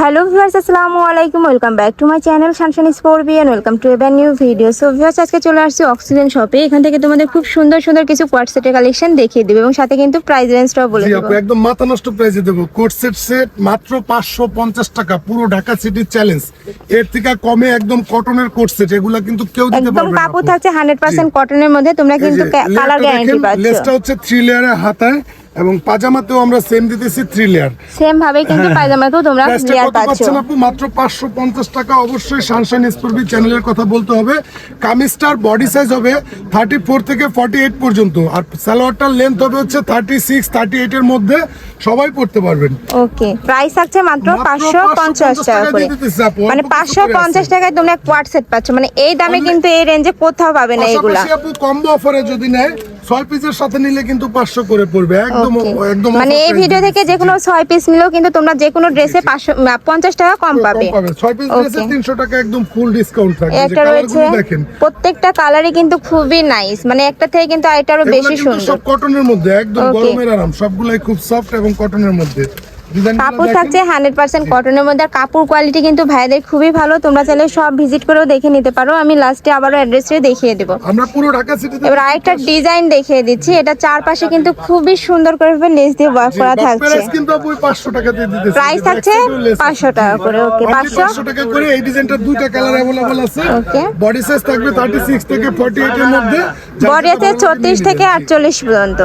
Hello viewers আসসালামু আলাইকুম। Welcome back to my channel শানশান স্পোর্বিয়ান ওয়েলকাম টু এবার নিউ ভিডিও। সো ভিউয়ার্স আজকে চলে আসছি অক্সিজেন শপে। এখান থেকে তোমাদের খুব সুন্দর সুন্দর কিছু কোয়ার্ট সেটের কালেকশন দেখিয়ে দেবে এবং সাথে কিন্তু প্রাইস রেঞ্জটাও বলে দেবো। একদম মাথা নষ্ট প্রাইসে দেবো। কোট সেট সেট মাত্র পাঁচশো পঞ্চাশ টাকা পুরো ঢাকা সিটির চ্যালেঞ্জ এর থেকে কমে একদম কটনের কোট সেট এগুলা কিন্তু কেউ দিতে পারবে না কাপড়। থাকছে হান্ড্রেড পার্সেন্ট কটনের মধ্যে তোমরা কিন্তু কালার গ্যারান্টি পাচ্ছ। লেসটা হচ্ছে থ্রি লেয়ারের হাতায়। এবং পাজামাতেও আমরা সেম দিতেছি থ্রি লেয়ার সেম ভাবে কিন্তু পায়জামাতেও তোমরা লেয়ার পাচ্ছ। আপু? মাত্র পাঁচশো পঞ্চাশ টাকা। অবশ্যই সানশাইন স্পোর্বি চ্যানেলের কথা বলতে হবে। কামিজটার বডি সাইজ হবে থার্টি ফোর থেকে ফর্টি এইট পর্যন্ত। আর সালোয়ারটার লেন্থ হবে হচ্ছে থার্টি সিক্স থার্টি এইট এর মধ্যে। সবাই পড়তে পারবেন। ওকে প্রাইস থাকছে মাত্র মাত্র পাঁচশো পঞ্চাশ 550 টাকা করে। মানে অল্প কিছু পাঁচশো করে পঞ্চাশ আছে। টাকায় তোমরা কোয়ার্ট সেট পাচ্ছ। মানে এই দামে কিন্তু এই রেঞ্জে কোথাও পাবে না এগুলা। আপু কম্বো অফারে যদি নেয় ছয় পিসের সাথে নিলে কিন্তু পাঁচশো করে পড়বে। একদম একদম মানে এই ভিডিও থেকে। যে কোনো ছয় পিস নিলেও কিন্তু তোমরা যে কোনো ড্রেসে পাঁচশো পঞ্চাশ টাকা কম পাবে। ছয় পিস ড্রেসে Okay. তিনশো টাকা একদম ফুল ডিসকাউন্ট থাকবে। একটা রয়েছে দেখেন। প্রত্যেকটা কালারই কিন্তু খুবই নাইস মানে একটা থেকে কিন্তু আরেকটা আরও বেশি সুন্দর সব কটনের মধ্যে একদম. গরমের আরাম। সবগুলাই খুব সফট এবং কটনের মধ্যে। কাপড় থাকছে হান্ড্রেড পার্সেন্ট কটনের মধ্যে। কাপড় কোয়ালিটি কিন্তু ভাইদের খুবই ভালো। তোমরা চাইলে সব ভিজিট করেও দেখে নিতে পারো। আমি লাস্টে আবারও অ্যাড্রেসটা দেখিয়ে দেবো। এবার আরেকটা ডিজাইন দেখিয়ে দিচ্ছি। এটা চারপাশে কিন্তু খুবই সুন্দর করে লেস দিয়ে ওয়ার্ক করা থাকছে। প্রাইস থাকছে পাঁচশো টাকা করে। ওকে পাঁচশো? টাকা করে এই ডিজাইনটা দুইটা কালার অ্যাভেলেবল আছে। ওকে বডি সাইজ থাকবে 36 থেকে 48 এর মধ্যে। বডি আছে 36 থেকে 48 পর্যন্ত।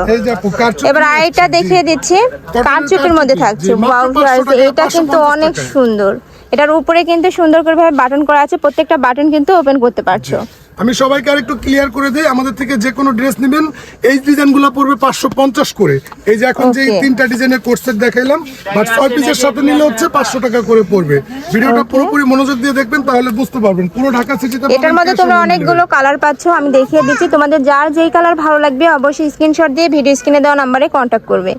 এবার আইটা দেখিয়ে দিচ্ছি। কারচুপির মধ্যে থাকছে। জি, মাত্র Wow, 500 guys, টাকা, এটা কিন্তু অনেক সুন্দর। এটার উপরে কিন্তু সুন্দর করে ভাবে বাটন করা আছে প্রত্যেকটা বাটন কিন্তু ওপেন করতে পারছ। আমি সবাইকে আরেকটু ক্লিয়ার করে দেই আমাদের থেকে যে কোনো ড্রেস নেবেন এই ডিজাইনগুলো পড়বে 550 করে। এই যে এখন যে তিনটা ডিজাইনের কোর্স সেট দেখাইলাম বাট ছয় পিসের সাথে নিলে হচ্ছে 500 টাকা করে পড়বে। ভিডিওটা পুরোপুরি মনোযোগ দিয়ে দেখবেন তাহলে বুঝতে পারবেন। পুরো ঢাকা সিটিতে এটার মধ্যে তোমরা অনেকগুলো কালার পাচ্ছ আমি দেখিয়ে দিচ্ছি। তোমাদের যার যেই কালার ভালো লাগবে অবশ্যই স্ক্রিনশট দিয়ে ভিডিও স্ক্রিনে দেওয়া নাম্বারে কন্ট্যাক্ট করবে।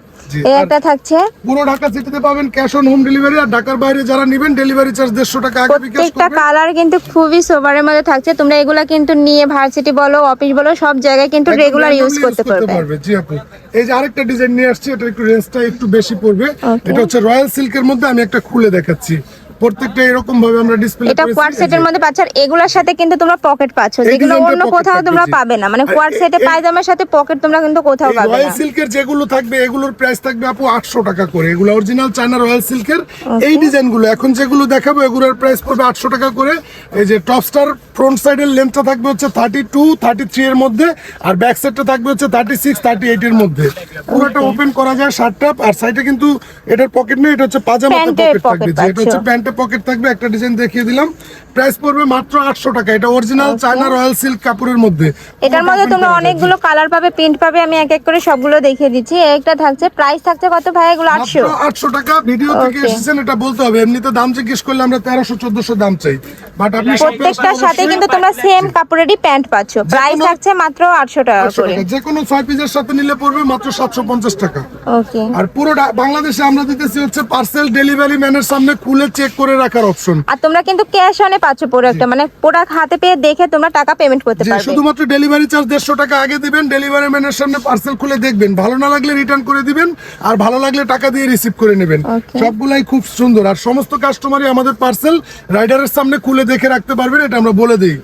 এই একটা থাকছে। পুরো ঢাকা সিটিতে পাবেন ক্যাশ অন হোম ডেলিভারি আর ঢাকার বাইরে যারা নেবেন ডেলিভারি চার্জ দেড়শো টাকা আগে বিকাশ প্রত্যেকটা কালার কিন্তু খুবই সোবারের মধ্যে থাকছে। তোমরা এগুলা কিন্তু নিয়ে ভার্সিটি বলো অফিস বলো সব জায়গায় কিন্তু রেগুলার ইউজ করতে পারবে। জি আপু। এই যে আরেকটা ডিজাইন নিয়ে আসছি এটা একটু রেঞ্জটা একটু বেশি পড়বে। এটা হচ্ছে রয়্যাল সিল্কের মধ্যে আমি একটা খুলে দেখাচ্ছি। প্রত্যেকটা এরকম ভাবে আমরা ডিসপ্লে এটা কোয়াড সেটের মধ্যে পাচ্ছ আর এগুলোর সাথে কিন্তু তোমরা পকেট পাচ্ছ। যেগুলো অন্য কোথাও তোমরা পাবে না। মানে কোয়াড সেটে পায়জামার সাথে পকেট তোমরা কিন্তু কোথাও পাবে না। রয়্যাল সিল্কের যেগুলো থাকবে এগুলোর প্রাইস থাকবে আপু আটশো টাকা করে। এগুলো অরিজিনাল চায়না রয়্যাল সিল্কের এই ডিজাইনগুলো এখন যেগুলো দেখাবো এগুলোর প্রাইস পড়বে আটশো টাকা করে। এই যে টপ স্টার ফ্রন্ট সাইডের লেন্থটা থাকবে হচ্ছে থার্টি টু থার্টি থ্রি এর মধ্যে আর ব্যাক সাইডটা থাকবে হচ্ছে থার্টি সিক্স থার্টি এইট এর মধ্যে। পুরোটা ওপেন করা যায় শার্টটা আর সাইডে কিন্তু এটার পকেট নেই এটা হচ্ছে পাজামাতে প্যান্টের পকেট থাকবে। এটা হচ্ছে পাচ্ছো। প্যান্টে পকেট থাকবে একটা ডিজাইন দেখিয়ে দিলাম। প্রাইস পড়বে মাত্র আটশো টাকা। এটা অরিজিনাল চায়না রয়্যাল সিল্ক কাপড়ের মধ্যে। এটার মধ্যে তোমরা অনেকগুলো কালার পাবে প্রিন্ট পাবে আমি এক এক করে সবগুলো দেখিয়ে দিচ্ছি। একটা থাকছে প্রাইস থাকছে কত ভাই? এগুলো আটশো। আটশো টাকা। ভিডিও থেকে. এসেছেন এটা বলতে হবে। এমনিতে দাম জিজ্ঞেস করলে আমরা তেরোশো চোদ্দশো দাম চাই। বাট আপনি প্রত্যেকটার সাথে কিন্তু তোমরা সেম কাপড়েরই প্যান্ট পাচ্ছ। প্রাইস থাকছে মাত্র আটশো টাকা 800 করে। যে কোনো ছয় পিসের সাথে নিলে পড়বে মাত্র সাতশো পঞ্চাশ টাকা। ওকে আর পুরো বাংলাদেশে আমরা দিতেছি হচ্ছে পার্সেল ডেলিভারি ম্যানের সামনে খুলে চেক করে রাখার অপশন আর তোমরা কিন্তু ক্যাশ অনে পাচ্ছ প্রোডাক্টটা মানে প্রোডাক্ট হাতে পেয়ে দেখে তোমরা টাকা পেমেন্ট করতে পারবে। শুধুমাত্র ডেলিভারি চার্জ দেড়শো টাকা আগে দিবেন ডেলিভারি ম্যানের সামনে পার্সেল খুলে দেখবেন। ভালো না লাগলে রিটার্ন করে দিবেন আর ভালো লাগলে টাকা দিয়ে রিসিভ করে নেবেন. সবগুলাই খুব সুন্দর। আর সমস্ত কাস্টমারই আমাদের পার্সেল রাইডারের সামনে খুলে দেখে রাখতে পারবেন এটা আমরা বলে দিই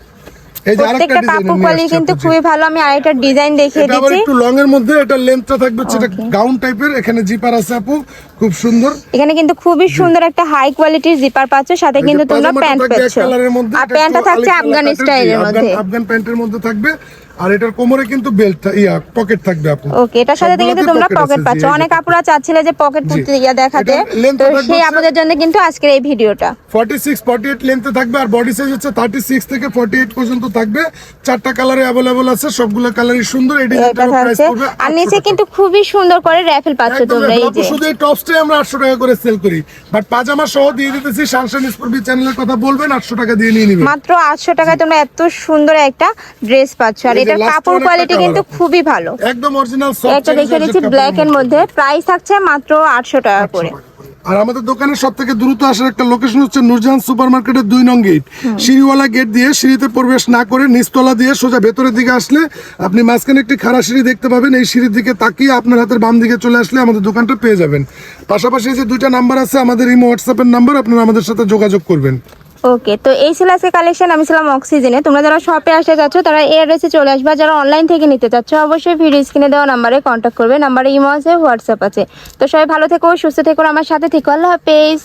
এই যে আরেকটা প্রত্যেকটা ডিজাইন কিন্তু খুবই ভালো। আমি আরেকটা ডিজাইন দেখিয়ে এটা একটু লং এর মধ্যে এটা লেন্থটা থাকবে হচ্ছে গাউন টাইপের এখানে জিপার আছে আপু খুব সুন্দর। এখানে কিন্তু খুবই সুন্দর একটা হাই কোয়ালিটির জিপার পাচ্ছ সাথে কিন্তু তোমরা প্যান্ট পাচ্ছ আর প্যান্টটা থাকছে আলিফ আফগান স্টাইলের আফগান- মধ্যে। আফগান প্যান্টের মধ্যে থাকবে। আর এটার কোমরে কিন্তু বেল্ট ইয়া পকেট থাকবে আপু ওকে এটার সাথে কিন্তু সবগুলোতে তোমরা pocket পকেট আছে, পাচ্ছ জি, এই যে অনেক আপুরা চাচ্ছিলে যে পকেট পুঁতে ইয়া দেখাতে এটার length তো থাকবে সেই হচ্ছে- আপুদের জন্য কিন্তু আজকের এই ভিডিওটা 46 48 লেন্থে থাকবে আর বডি সাইজ হচ্ছে 36 থেকে 48 পর্যন্ত থাকবে চারটা কালারে अवेलेबल আছে সবগুলো কালারই সুন্দর এই এটা ডিজাইনটার প্রাইস থাকছে পড়বে আর 800 নিচে টাকা। কিন্তু খুবই সুন্দর করে র্যাফেল পাচ্ছ একদম তোমরা এই আপু, যে শুধু এই টপসটাই আমরা 800 টাকা করে সেল করি বাট পাজামা সহ দিয়ে দিতেছি শানশান স্পোর্টি চ্যানেলের কথা বলবেন 800 টাকা দিয়ে নিয়ে নেবেন মাত্র আটশো টাকায় তোমরা এত সুন্দর একটা ড্রেস পাচ্ছ আর এই last কাপড় কোয়ালিটি কিন্তু খুবই ভালো। একদম অরিজিনাল একটা দেখে দিচ্ছি ব্ল্যাক এর মধ্যে। প্রাইস থাকছে মাত্র আটশো টাকা করে। আর আমাদের দোকানের সব থেকে দ্রুত আসার একটা লোকেশন হচ্ছে নুরজাহান সুপার মার্কেটের দুই নং গেট সিঁড়িওয়ালা গেট দিয়ে সিঁড়িতে প্রবেশ না করে নিচতলা দিয়ে সোজা ভেতরের দিকে আসলে আপনি মাঝখানে একটি খাড়া সিঁড়ি দেখতে পাবেন। এই সিঁড়ির দিকে তাকিয়ে আপনার হাতের বাম দিকে চলে আসলে আমাদের দোকানটা পেয়ে যাবেন। পাশাপাশি যে দুইটা নাম্বার আছে আমাদের ইমো হোয়াটসঅ্যাপের নাম্বার আপনারা আমাদের সাথে যোগাযোগ করবেন। ওকে, তো এই ছিল আজকে কালেকশন আমি ছিলাম অক্সিজেনে তোমরা যারা শপে আসতে চাচ্ছ, তারা এই অ্যাড্রেসে চলে আসবে। যারা অনলাইন থেকে নিতে চাচ্ছ, অবশ্যই ভিডিও স্ক্রিনে দেওয়া নাম্বারে কন্ট্যাক্ট করবে। নাম্বারে ইমো আছে হোয়াটসঅ্যাপ আছে। তো সবাই ভালো থেকো, সুস্থ থেকো আমার সাথে থেকো। আল্লাহ হাফেজ।